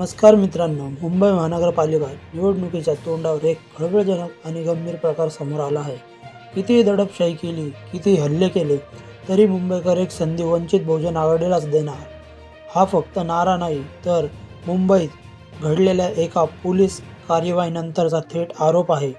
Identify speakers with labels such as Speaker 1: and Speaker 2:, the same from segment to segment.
Speaker 1: नमस्कार मित्रांनो मुंबई महानगरपालिका निवडणुकीच्या तोंडावर एक खळबळजनक आणि गंभीर प्रकार समोर आला आहे. कितीही दडपशाही केली कितीही हल्ले केले तरी मुंबईकर एक संधी वंचित बहुजन आघाडीलाच देणार. हा फक्त नारा नाही तर मुंबईत घडलेल्या एका पोलीस कार्यवाहीनंतरचा थेट आरोप आहे.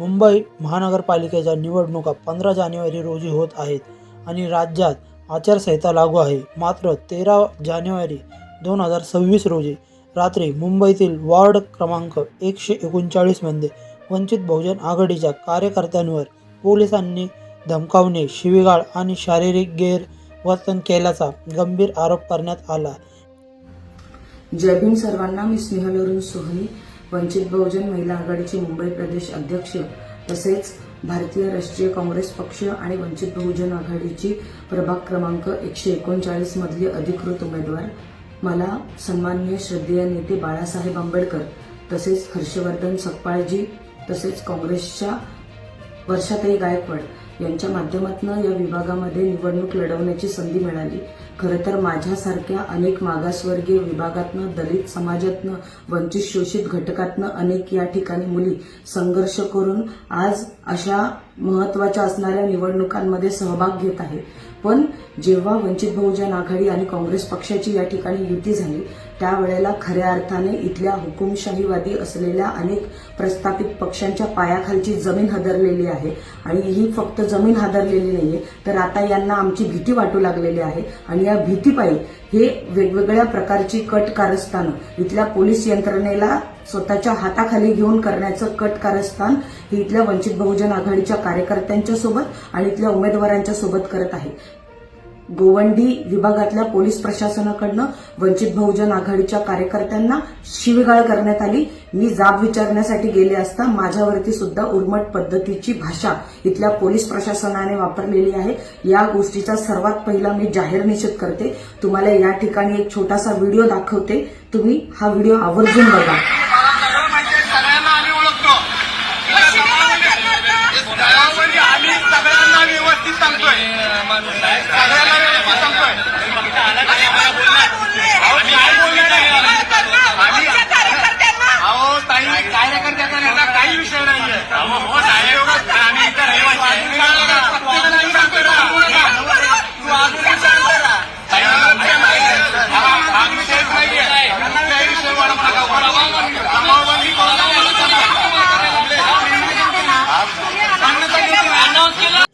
Speaker 1: मुंबई महानगरपालिकेच्या निवडणुका पंधरा जानेवारी रोजी होत आहेत आणि राज्यात आचारसंहिता लागू आहे. मात्र तेरा जानेवारी दोन हजार सव्वीस रोजी रात्री मुंबईतील वॉर्ड क्रमांक एकशे एकोणचाळीसमध्ये वंचित बहुजन आघाडीच्या कार्यकर्त्यांवर पोलिसांनी धमकावणे शिवीगाळ आणि शारीरिक गैरवर्तन केल्याचा गंभीर आरोप करण्यात आला.
Speaker 2: जय भीम सर्वांना मी स्नेहल अरुण सोहनी वंचित बहुजन महिला आघाडीचे मुंबई प्रदेश अध्यक्ष तसेच भारतीय राष्ट्रीय काँग्रेस पक्ष आणि वंचित बहुजन आघाडीची प्रभाग क्रमांक एकशे एकोणचाळीसमधली अधिकृत उमेदवार. मला सन्माननीय श्रद्धेय नेते बाळासाहेब आंबेडकर तसेच हर्षवर्धन सकपाळजी तसेच काँग्रेसच्या वर्षाताई गायकवाड यांच्या माध्यमातून या विभागामध्ये निवडणूक लढवण्याची संधी मिळाली. खरं तर माझ्यासारख्या अनेक मागासवर्गीय विभागातनं दलित समाजातनं वंचित शोषित घटकातनं अनेक या ठिकाणी मुली संघर्ष करून आज अशा महत्त्वाच्या असणाऱ्या निवडणुकांमध्ये सहभाग घेत आहे. पण जेव्हा वंचित बहुजन आघाडी आणि काँग्रेस पक्षाची या ठिकाणी युती झाली त्यावेळेला खऱ्या अर्थाने इथल्या हुकुमशाहीवादी असलेल्या अनेक प्रस्थापित पक्षांच्या पायाखालची जमीन हदरलेली आहे. आणि ही फक्त जमीन हादरलेली नाहीये तर आता यांना आमची भीती वाटू लागलेली आहे. आणि या भीतीपायी हे वेगवेगळ्या प्रकारची कट कारस्थानं इथल्या पोलीस यंत्रणेला स्वतःच्या हाताखाली घेऊन करण्याचं कट कारस्थान हे इथल्या वंचित बहुजन आघाडीच्या कार्यकर्त्यांच्या सोबत आणि इथल्या उमेदवारांच्या सोबत करत आहे. गोवंडी विभागातल्या पोलीस प्रशासनाकडनं वंचित बहुजन आघाडीच्या कार्यकर्त्यांना शिवीगाळ करण्यात आली. मी जाब विचारण्यासाठी गेले असता माझ्यावरती सुद्धा उर्मट पद्धतीची भाषा इथल्या पोलीस प्रशासनाने वापरलेली आहे. या गोष्टीचा सर्वात पहिला मी जाहीर निषेध करते. तुम्हाला या ठिकाणी एक छोटासा व्हिडिओ दाखवते. तुम्ही हा व्हिडिओ आवर्जून बघा.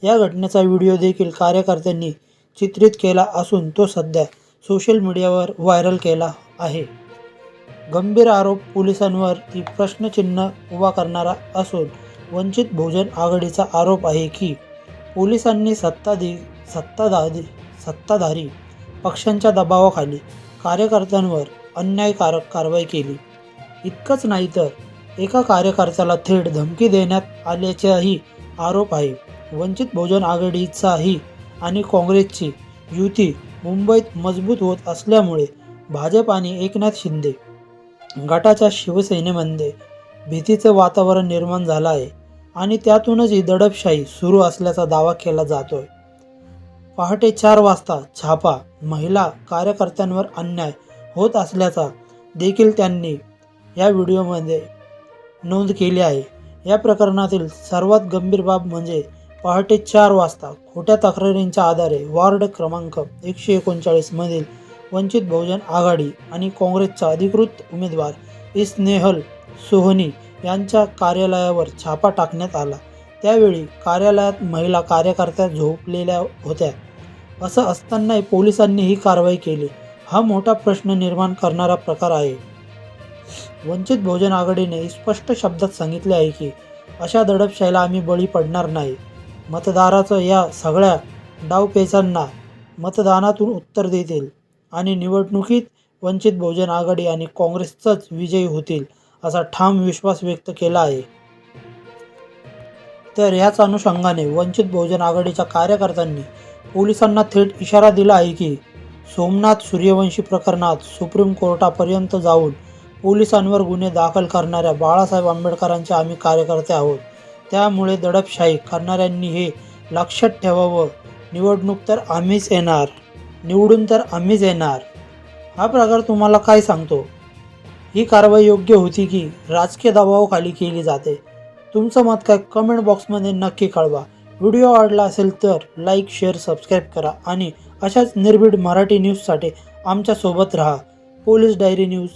Speaker 1: या घटनेचा व्हिडिओ देखील कार्यकर्त्यांनी चित्रित केला असून तो सध्या सोशल मीडियावर व्हायरल केला आहे. गंभीर आरोप पोलिसांवरती प्रश्नचिन्ह उभा करणारा असून वंचित बहुजन आघाडीचा आरोप आहे की पोलिसांनी सत्ताधी सत्ताधारी सत्ताधारी पक्षांच्या दबावाखाली कार्यकर्त्यांवर अन्यायकारक कारवाई केली. इतकंच नाही तर एका कार्यकर्त्याला थेट धमकी देण्यात आल्याचाही आरोप आहे. वंचित बहुजन आघाडीचाही आणि काँग्रेसची युती मुंबईत मजबूत होत असल्यामुळे भाजप आणि एकनाथ शिंदे गटाच्या शिवसेनेमध्ये भीतीचं वातावरण निर्माण झालं आहे. आणि त्यातूनच ही दडपशाही सुरू असल्याचा दावा केला जातोय. पहाटे चार वाजता छापा महिला कार्यकर्त्यांवर अन्याय होत असल्याचा देखील त्यांनी या व्हिडिओमध्ये नोंद केली आहे. या प्रकरणातील सर्वात गंभीर बाब म्हणजे पहाटे चार वाजता खोट्या तक्रारींच्या आधारे वॉर्ड क्रमांक एकशे एकोणचाळीसमधील वंचित बहुजन आघाडी आणि काँग्रेसचा अधिकृत उमेदवार इस्नेहल सोहनी यांच्या कार्यालयावर छापा टाकण्यात आला. त्यावेळी कार्यालयात महिला कार्यकर्त्या झोपलेल्या होत्या. असं असतानाही पोलिसांनी ही कारवाई केली. हा मोठा प्रश्न निर्माण करणारा प्रकार आहे. वंचित बहुजन आघाडीने स्पष्ट शब्दात सांगितले आहे की अशा दडपशाहीला आम्ही बळी पडणार नाही. मतदाराचं या सगळ्या डावपेचांना मतदानातून उत्तर देतील आणि निवडणुकीत वंचित बहुजन आघाडी आणि काँग्रेसचाच विजयी होतील असा ठाम विश्वास व्यक्त केला आहे. तर याच अनुषंगाने वंचित बहुजन आघाडीच्या कार्यकर्त्यांनी पोलिसांना थेट इशारा दिला आहे की सोमनाथ सूर्यवंशी प्रकरणात सुप्रीम कोर्टापर्यंत जाऊन पोलिसांवर गुन्हे दाखल करणाऱ्या बाळासाहेब आंबेडकरांचे आम्ही कार्यकर्ते आहोत. त्यामुळे दडपशाही करणाऱ्यांनी हे लक्षात ठेवावं. निवडणूक तर आम्हीच येणार. निवडून तर आम्हीच येणार. हा प्रकार तुम्हाला काय सांगतो? ही कारवाई योग्य होती की राजकीय दबावाखाली केली जाते. तुमचं मत काय कमेंट बॉक्समध्ये नक्की कळवा. व्हिडिओ आवडला असेल तर लाईक शेअर सबस्क्राईब करा आणि अशाच निर्भीड मराठी न्यूजसाठी आमच्यासोबत राहा. Police diary news.